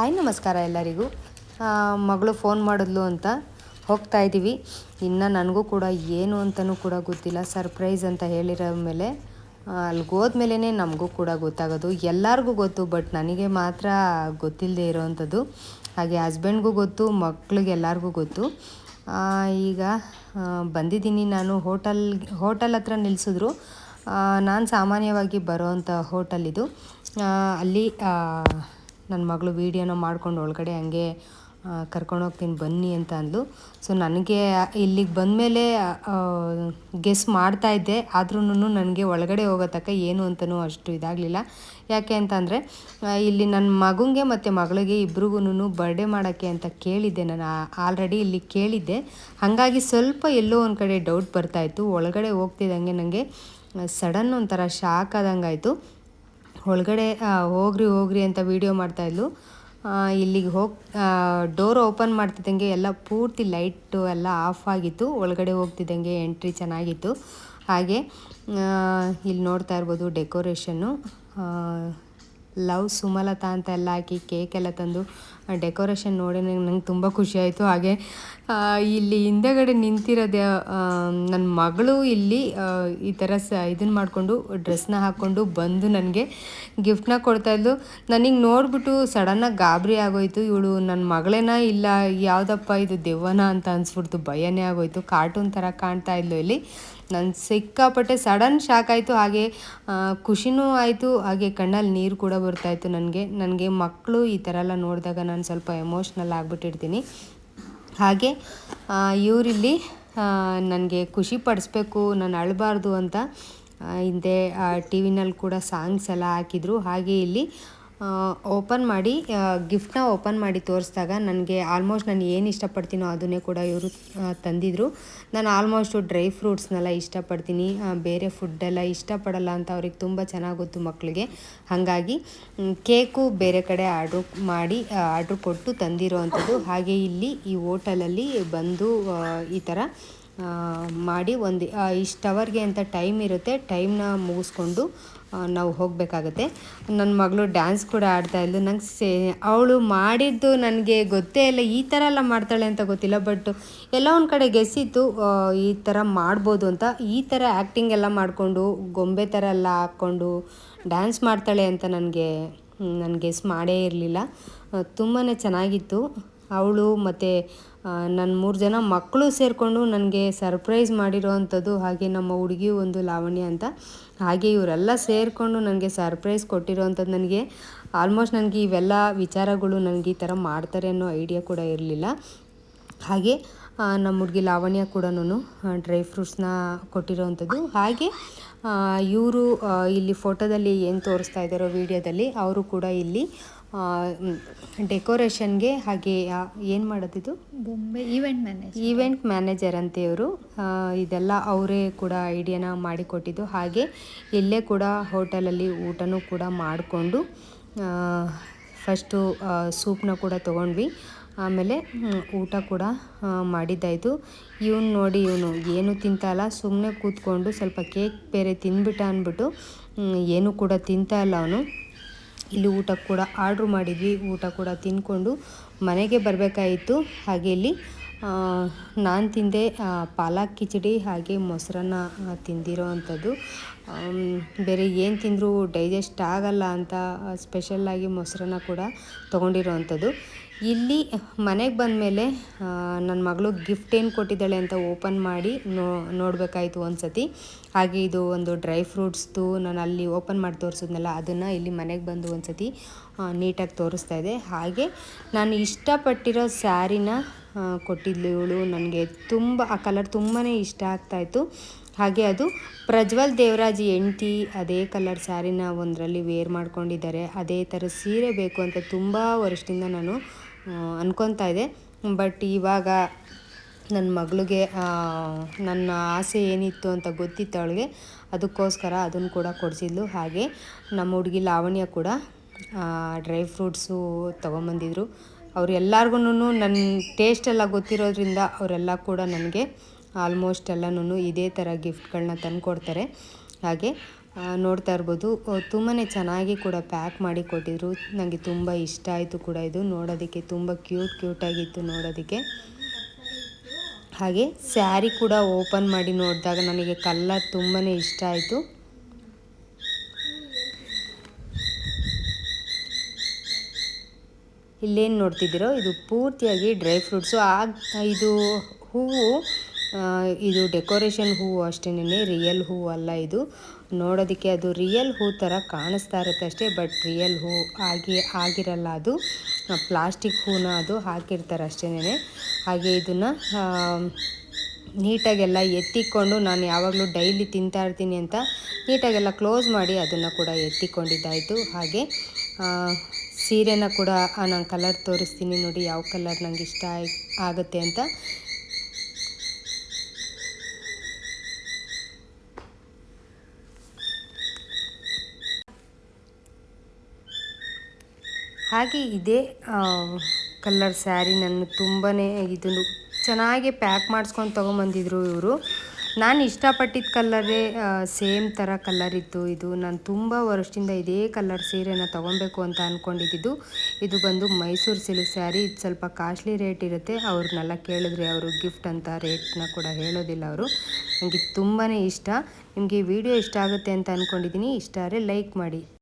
Hi, ನಮಸ್ಕಾರ ಎಲ್ಲರಿಗೂ. ಮಗಳು ಫೋನ್ ಮಾಡಿದ್ಲು ಅಂತ ಹೋಗ್ತಾ ಇದ್ದೀವಿ ಇನ್ನು ನನಗೂ ಕೂಡ ಏನು ಅಂತಲೂ ಕೂಡ ಗೊತ್ತಿಲ್ಲ. ಸರ್ಪ್ರೈಸ್ ಅಂತ ಹೇಳಿರೋ ಮೇಲೆ ಅಲ್ಲಿಗೆ ಹೋದ್ಮೇಲೆ ನಮಗೂ ಕೂಡ ಗೊತ್ತಾಗೋದು. ಎಲ್ಲರಿಗೂ ಗೊತ್ತು, ಬಟ್ ನನಗೆ ಮಾತ್ರ ಗೊತ್ತಿಲ್ಲದೆ ಇರೋವಂಥದ್ದು ಹಾಗೆ ಹಸ್ಬೆಂಡ್ಗೂ ಗೊತ್ತು, ಮಕ್ಳಿಗೆ ಎಲ್ಲರಿಗೂ ಗೊತ್ತು. ಈಗ ಬಂದಿದ್ದೀನಿ ನಾನು ಹೋಟಲ್, ಹೋಟೆಲ್ ಹತ್ರ ನಿಲ್ಲಿಸಿದ್ರು ನಾನು ಸಾಮಾನ್ಯವಾಗಿ ಬರೋವಂಥ ಹೋಟೆಲ್ ಇದು. ಅಲ್ಲಿ ನನ್ನ ಮಗಳು ವೀಡಿಯೋನ ಮಾಡ್ಕೊಂಡು ಒಳಗಡೆ ಹಂಗೆ ಕರ್ಕೊಂಡು ಹೋಗ್ತೀನಿ, ಬನ್ನಿ ಅಂತ ಅಂದ್ಲು. ಸೊ ನನಗೆ ಇಲ್ಲಿಗೆ ಬಂದಮೇಲೆ ಗೆಸ್ ಮಾಡ್ತಾ ಇದ್ದೆ. ಆದ್ರೂ ನನಗೆ ಒಳಗಡೆ ಹೋಗೋ ತಕ್ಕ ಏನು ಅಂತಲೂ ಅಷ್ಟು ಇದಾಗಲಿಲ್ಲ. ಯಾಕೆ ಅಂತಂದರೆ ಇಲ್ಲಿ ನನ್ನ ಮಗುಂಗೆ ಮತ್ತು ಮಗಳಿಗೆ ಇಬ್ರಿಗೂ ಬರ್ಡೇ ಮಾಡೋಕ್ಕೆ ಅಂತ ಕೇಳಿದ್ದೆ. ನಾನು ಆಲ್ರೆಡಿ ಇಲ್ಲಿ ಕೇಳಿದ್ದೆ. ಹಾಗಾಗಿ ಸ್ವಲ್ಪ ಎಲ್ಲೋ ಒಂದು ಕಡೆ ಡೌಟ್ ಬರ್ತಾಯಿತ್ತು ಒಳಗಡೆ ಹೋಗ್ತಿದ್ದಂಗೆ ನನಗೆ ಸಡನ್ ಒಂಥರ ಶಾಕ್ ಆದಂಗೆ ಆಯಿತು ಒಳಗಡೆ ಹೋಗ್ರಿ ಹೋಗ್ರಿ ಅಂತ ವೀಡಿಯೋ ಮಾಡ್ತಾಯಿದ್ಲು ಇಲ್ಲಿಗೆ ಹೋಗಿ ಡೋರ್ ಓಪನ್ ಮಾಡ್ತಿದ್ದಂಗೆ ಎಲ್ಲ ಪೂರ್ತಿ ಲೈಟು ಎಲ್ಲ ಆಫ್ ಆಗಿತ್ತು. ಒಳಗಡೆ ಹೋಗ್ತಿದ್ದಂಗೆ ಎಂಟ್ರಿ ಚೆನ್ನಾಗಿತ್ತು. ಹಾಗೆ ಇಲ್ಲಿ ನೋಡ್ತಾ ಇರ್ಬೋದು ಡೆಕೋರೇಷನ್ನು ಲವ್ ಸುಮಲತಾ ಅಂತ ಎಲ್ಲ ಹಾಕಿ ಕೇಕ್ ಎಲ್ಲ ತಂದು ಡೆಕೋರೇಷನ್ ನೋಡಿ ನಂಗೆ ತುಂಬ ಖುಷಿ ಆಯಿತು. ಹಾಗೆ ಇಲ್ಲಿ ಹಿಂದೆಗಡೆ ನಿಂತಿರೋದು ನನ್ನ ಮಗಳು ಇಲ್ಲಿ ಈ ಥರ ಸ ಇದನ್ನು ಮಾಡಿಕೊಂಡು ಡ್ರೆಸ್ನ ಹಾಕ್ಕೊಂಡು ಬಂದು ನನಗೆ ಗಿಫ್ಟ್ನ ಕೊಡ್ತಾಯಿದ್ಲು ನನಗೆ ನೋಡಿಬಿಟ್ಟು ಸಡನ್ನಾಗಿ ಗಾಬರಿ ಆಗೋಯ್ತು. ಇವಳು ನನ್ನ ಮಗಳೇನ ಇಲ್ಲ, ಯಾವುದಪ್ಪ ಇದು ದೆವ್ವನ ಅಂತ ಅನಿಸ್ಬಿಡ್ತು. ಭಯನೇ ಆಗೋಯ್ತು. ಕಾರ್ಟೂನ್ ಥರ ಕಾಣ್ತಾ ಇದ್ಲು ಇಲ್ಲಿ. ನಾನು ಸಿಕ್ಕಾಪಟ್ಟೆ ಸಡನ್ ಶಾಕ್ ಆಯಿತು. ಹಾಗೆ ಖುಷಿನೂ ಆಯಿತು. ಹಾಗೆ ಕಣ್ಣಲ್ಲಿ ನೀರು ಕೂಡ ಬರ್ತಾಯಿತ್ತು ನನಗೆ. ನನಗೆ ಮಕ್ಕಳು ಈ ಥರ ಎಲ್ಲ ನೋಡಿದಾಗ ನಾನು ಸ್ವಲ್ಪ ಎಮೋಷ್ನಲ್ ಆಗಿಬಿಟ್ಟಿರ್ತೀನಿ. ಹಾಗೆ ಇವರಿಲ್ಲಿ ನನಗೆ ಖುಷಿ ಪಡಿಸ್ಬೇಕು, ನಾನು ಅಳಬಾರ್ದು ಅಂತ ಹಿಂದೆ ಟಿ ವಿನಲ್ಲಿ ಕೂಡ ಸಾಂಗ್ಸ್ ಎಲ್ಲ ಹಾಕಿದ್ರು. ಹಾಗೆ ಇಲ್ಲಿ ಓಪನ್ ಮಾಡಿ ಗಿಫ್ಟ್ನ ಓಪನ್ ಮಾಡಿ ತೋರಿಸಿದಾಗ ನನಗೆ ಆಲ್ಮೋಸ್ಟ್ ನಾನು ಏನು ಇಷ್ಟಪಡ್ತೀನೋ ಅದನ್ನೇ ಕೂಡ ಇವರು ತಂದಿದ್ರು. ನಾನು ಆಲ್ಮೋಸ್ಟು ಡ್ರೈ ಫ್ರೂಟ್ಸ್ನೆಲ್ಲ ಇಷ್ಟಪಡ್ತೀನಿ. ಬೇರೆ ಫುಡ್ಡೆಲ್ಲ ಇಷ್ಟಪಡಲ್ಲ ಅಂತ ಅವ್ರಿಗೆ ತುಂಬ ಚೆನ್ನಾಗಿ ಗೊತ್ತು ಮಕ್ಕಳಿಗೆ ಹಾಗಾಗಿ ಕೇಕು ಬೇರೆ ಕಡೆ ಆರ್ಡ್ರು ಮಾಡಿ ಆರ್ಡ್ರ್ ಕೊಟ್ಟು ತಂದಿರೋ ಹಾಗೆ ಇಲ್ಲಿ ಈ ಹೋಟೆಲಲ್ಲಿ ಬಂದು ಈ ಥರ ಮಾಡಿ ಒಂದು ಇಷ್ಟು ಅವರ್ಗೆ ಅಂತ ಟೈಮ್ ಇರುತ್ತೆ ಟೈಮ್ನ ಮುಗಿಸ್ಕೊಂಡು ನಾವು ಹೋಗಬೇಕಾಗತ್ತೆ. ನನ್ನ ಮಗಳು ಡ್ಯಾನ್ಸ್ ಕೂಡ ಆಡ್ತಾ ಇದ್ಲು. ನಂಗೆ ಸೇ, ಅವಳು ಮಾಡಿದ್ದು ನನಗೆ ಗೊತ್ತೇ ಇಲ್ಲ. ಈ ಥರ ಎಲ್ಲ ಮಾಡ್ತಾಳೆ ಅಂತ ಗೊತ್ತಿಲ್ಲ, ಬಟ್ ಎಲ್ಲ ಒಂದು ಕಡೆ ಗೆಸ್ಸಿತ್ತು ಈ ಥರ ಮಾಡ್ಬೋದು ಅಂತ. ಈ ಥರ ಆ್ಯಕ್ಟಿಂಗ್ ಎಲ್ಲ ಮಾಡಿಕೊಂಡು, ಗೊಂಬೆ ಥರ ಎಲ್ಲ ಹಾಕ್ಕೊಂಡು ಡ್ಯಾನ್ಸ್ ಮಾಡ್ತಾಳೆ ಅಂತ ನನಗೆ, ನಾನು ಗೆಸ್ ಮಾಡೇ ಇರಲಿಲ್ಲ. ತುಂಬಾ ಚೆನ್ನಾಗಿತ್ತು. ಅವಳು ಮತ್ತು ನನ್ನ ಮೂರು ಜನ ಮಕ್ಕಳು ಸೇರಿಕೊಂಡು ನನಗೆ ಸರ್ಪ್ರೈಸ್ ಮಾಡಿರೋ ಅಂಥದ್ದು ಹಾಗೆ ನಮ್ಮ ಹುಡುಗಿ ಒಂದು ಲಾವಣ್ಯ ಅಂತ. ಹಾಗೆ ಇವರೆಲ್ಲ ಸೇರಿಕೊಂಡು ನನಗೆ ಸರ್ಪ್ರೈಸ್ ಕೊಟ್ಟಿರೋ ಅಂಥದ್ದು ನನಗೆ. ಆಲ್ಮೋಸ್ಟ್ ನನಗೆ ಇವೆಲ್ಲ ವಿಚಾರಗಳು ನನಗೆ ಈ ಥರ ಮಾಡ್ತಾರೆ ಅನ್ನೋ ಐಡಿಯಾ ಕೂಡ ಇರಲಿಲ್ಲ. ಹಾಗೆ ನಮ್ಮ ಹುಡುಗಿ ಲಾವಣ್ಯ ಕೂಡ ಡ್ರೈ ಫ್ರೂಟ್ಸ್ನ ಕೊಟ್ಟಿರೋವಂಥದ್ದು ಹಾಗೆ ಇವರು ಇಲ್ಲಿ ಫೋಟೋದಲ್ಲಿ ಏನು ತೋರಿಸ್ತಾ ಇದ್ದಾರೋ ವಿಡಿಯೋದಲ್ಲಿ ಅವರು ಕೂಡ ಇಲ್ಲಿ ಡೆಕೋರೇಷನ್ಗೆ ಹಾಗೆ ಏನು ಮಾಡೋದಿದು? ಬೊಂಬೆ ಈವೆಂಟ್ ಮ್ಯಾನೇಜ್ ಈವೆಂಟ್ ಮ್ಯಾನೇಜರ್ ಅಂತ ಇವರು ಇದೆಲ್ಲ ಅವರೇ ಕೂಡ ಐಡಿಯಾನ ಮಾಡಿಕೊಟ್ಟಿದ್ದು. ಹಾಗೆ ಇಲ್ಲೇ ಕೂಡ ಹೋಟೆಲಲ್ಲಿ ಊಟನೂ ಕೂಡ ಮಾಡಿಕೊಂಡು ಫಸ್ಟು ಸೂಪ್ನ ಕೂಡ ತೊಗೊಂಡ್ವಿ. ಆಮೇಲೆ ಊಟ ಕೂಡ ಮಾಡಿದ್ದಾಯಿತು ಇವನು ನೋಡಿ ಇವನು ಏನು ತಿಂತಲ್ಲ ಸುಮ್ಮನೆ ಕೂತ್ಕೊಂಡು ಸ್ವಲ್ಪ ಕೇಕ್ ಬೇರೆ ತಿಂದ್ಬಿಟ್ಟ ಅಂದ್ಬಿಟ್ಟು ಏನು ಕೂಡ ಇಲ್ಲ ಅವನು. ಇಲ್ಲಿ ಊಟ ಕೂಡ ಆರ್ಡ್ರ್ ಮಾಡಿದ್ವಿ. ಊಟ ಕೂಡ ತಿಂದ್ಕೊಂಡು ಮನೆಗೆ ಬರಬೇಕಾಯಿತು. ಹಾಗೆ ಇಲ್ಲಿ ನಾನು ತಿಂದೆ ಪಾಲಕ್ ಕಿಚಡಿ ಹಾಗೆ ಮೊಸರನ್ನ ತಿಂದಿರೋ ಅಂಥದ್ದು. ಬೇರೆ ಏನು ತಿಂದರೂ ಡೈಜೆಸ್ಟ್ ಆಗಲ್ಲ ಅಂತ, ಸ್ಪೆಷಲ್ಲಾಗಿ ಮೊಸರನ್ನ ಕೂಡ ತೊಗೊಂಡಿರೋ ಅಂಥದ್ದು. ಇಲ್ಲಿ ಮನೆಗೆ ಬಂದ ಮೇಲೆ ನನ್ನ ಮಗಳು ಗಿಫ್ಟ್ ಏನು ಕೊಟ್ಟಿದ್ದಾಳೆ ಅಂತ ಓಪನ್ ಮಾಡಿ ನೋ, ನೋಡಬೇಕಾಯ್ತು ಒಂದು ಸತಿ ಹಾಗೆ ಇದು ಒಂದು ಡ್ರೈ ಫ್ರೂಟ್ಸ್ದು ನಾನು ಅಲ್ಲಿ ಓಪನ್ ಮಾಡಿ ತೋರಿಸಿದ್ನಲ್ಲ, ಅದನ್ನು ಇಲ್ಲಿ ಮನೆಗೆ ಬಂದು ಒಂದು ಸತಿ ನೀಟಾಗಿ ತೋರಿಸ್ತಾ ಇದೆ. ಹಾಗೆ ನಾನು ಇಷ್ಟಪಟ್ಟಿರೋ ಸ್ಯಾರಿನ ಕೊಟ್ಟಿದ್ಲು ಇವಳು. ನನಗೆ ತುಂಬ, ಆ ಕಲರ್ ತುಂಬಾ ಇಷ್ಟ ಆಗ್ತಾಯಿತ್ತು ಹಾಗೆ ಅದು ಪ್ರಜ್ವಲ್ ದೇವರಾಜ್ ಹೆಂಡ್ತಿ, ಅದೇ ಕಲರ್ ಸ್ಯಾರಿನ ಒಂದರಲ್ಲಿ ವೇರ್ ಮಾಡ್ಕೊಂಡಿದ್ದಾರೆ. ಅದೇ ಥರ ಸೀರೆ ಬೇಕು ಅಂತ ತುಂಬ ವರ್ಷದಿಂದ ನಾನು ಅನ್ಕೊತಾ ಇದೆ. ಬಟ್ ಇವಾಗ ನನ್ನ ಮಗಳಿಗೆ ನನ್ನ ಆಸೆ ಏನಿತ್ತು ಅಂತ ಗೊತ್ತಿತ್ತು ಅವಳಿಗೆ ಅದಕ್ಕೋಸ್ಕರ ಅದನ್ನು ಕೂಡ ಕೊಡಿಸಿದ್ಲು. ಹಾಗೆ ನಮ್ಮ ಹುಡುಗಿ ಲಾವಣ್ಯ ಕೂಡ ಡ್ರೈ ಫ್ರೂಟ್ಸು ತೊಗೊಂಬಂದಿದ್ರು. ಅವ್ರು ಎಲ್ಲರಿಗೂ ನನ್ನ ಟೇಸ್ಟ್ ಎಲ್ಲ ಗೊತ್ತಿರೋದ್ರಿಂದ ಅವರೆಲ್ಲ ಕೂಡ ನನಗೆ ಆಲ್ಮೋಸ್ಟ್ ಎಲ್ಲನೂ ಇದೇ ಥರ ಗಿಫ್ಟ್ಗಳನ್ನ ತಂದುಕೊಡ್ತಾರೆ. ಹಾಗೆ ಆ, ನೋಡ್ತಾ ಇರ್ಬೋದು. ತುಂಬಾ ಚೆನ್ನಾಗಿ ಕೂಡ ಪ್ಯಾಕ್ ಮಾಡಿ ಕೊಟ್ಟಿದ್ರು. ನನಗೆ ತುಂಬ ಇಷ್ಟ ಆಯಿತು ಕೂಡ ಇದು ನೋಡೋದಕ್ಕೆ. ತುಂಬ ಕ್ಯೂಟ್ ಕ್ಯೂಟಾಗಿತ್ತು ನೋಡೋದಕ್ಕೆ. ಹಾಗೆ ಸ್ಯಾರಿ ಕೂಡ ಓಪನ್ ಮಾಡಿ ನೋಡಿದಾಗ ನನಗೆ ಕಲ್ಲರ್ ತುಂಬಾ ಇಷ್ಟ ಆಯಿತು. ಇಲ್ಲೇನು ನೋಡ್ತಿದ್ದೀರೋ? ಇದು ಪೂರ್ತಿಯಾಗಿ ಡ್ರೈ ಫ್ರೂಟ್ಸು. ಆಗ, ಇದು ಹೂವು ಇದು ಡೆಕೋರೇಷನ್ ಹೂವು ಅಷ್ಟೇನೆ ರಿಯಲ್ ಹೂವು ಅಲ್ಲ ಇದು. ನೋಡೋದಕ್ಕೆ ಅದು ರಿಯಲ್ ಹೂ ಥರ ಕಾಣಿಸ್ತಾ ಇರುತ್ತೆ ಅಷ್ಟೇ ಬಟ್ ರಿಯಲ್ ಹೂ ಆಗಿ ಆಗಿರಲ್ಲ ಅದು. ಪ್ಲಾಸ್ಟಿಕ್ ಹೂನ ಅದು ಹಾಕಿರ್ತಾರೆ ಅಷ್ಟೇನೆ ಹಾಗೆ ಇದನ್ನು ನೀಟಾಗೆಲ್ಲ ಎತ್ತಿಕೊಂಡು ನಾನು ಯಾವಾಗಲೂ ಡೈಲಿ ತಿಂತಾ ಇರ್ತೀನಿ ಅಂತ ನೀಟಾಗೆಲ್ಲ ಕ್ಲೋಸ್ ಮಾಡಿ ಅದನ್ನು ಕೂಡ ಎತ್ತಿಕೊಂಡಿದ್ದಾಯಿತು. ಹಾಗೆ ಸೀರೆನ ಕೂಡ ನಾನು ಕಲರ್ ತೋರಿಸ್ತೀನಿ ನೋಡಿ, ಯಾವ ಕಲರ್ ನಂಗೆ ಇಷ್ಟ ಆಗುತ್ತೆ ಅಂತ. ಹಾಗೆ ಇದೇ ಕಲ್ಲರ್ ಸ್ಯಾರಿ ನನ್ನ ತುಂಬಾ ಇದನ್ನು ಚೆನ್ನಾಗಿ ಪ್ಯಾಕ್ ಮಾಡಿಸ್ಕೊಂಡು ತೊಗೊಂಬಂದಿದ್ರು ಇವರು. ನಾನು ಇಷ್ಟಪಟ್ಟಿದ್ದ ಕಲ್ಲರೇ ಸೇಮ್ ಥರ ಕಲ್ಲರ್ ಇತ್ತು. ಇದು ನಾನು ತುಂಬ ವರ್ಷದಿಂದ ಇದೇ ಕಲರ್ ಸೀರೆನ ತೊಗೊಬೇಕು ಅಂತ ಅಂದ್ಕೊಂಡಿದ್ದು ಇದು ಬಂದು ಮೈಸೂರು ಸಿಲ್ಕ್ ಸ್ಯಾರಿ ಇದು ಸ್ವಲ್ಪ ಕಾಸ್ಟ್ಲಿ ರೇಟ್ ಇರುತ್ತೆ. ಅವ್ರನ್ನೆಲ್ಲ ಕೇಳಿದ್ರೆ ಅವರು ಗಿಫ್ಟ್ ಅಂತ ರೇಟ್ನ ಕೂಡ ಹೇಳೋದಿಲ್ಲ ಅವರು. ನನಗೆ ತುಂಬಾ ಇಷ್ಟ. ನಿಮಗೆ ವಿಡಿಯೋ ಇಷ್ಟ ಆಗುತ್ತೆ ಅಂತ ಅಂದ್ಕೊಂಡಿದ್ದೀನಿ ಇಷ್ಟ ಆದರೆ ಲೈಕ್ ಮಾಡಿ.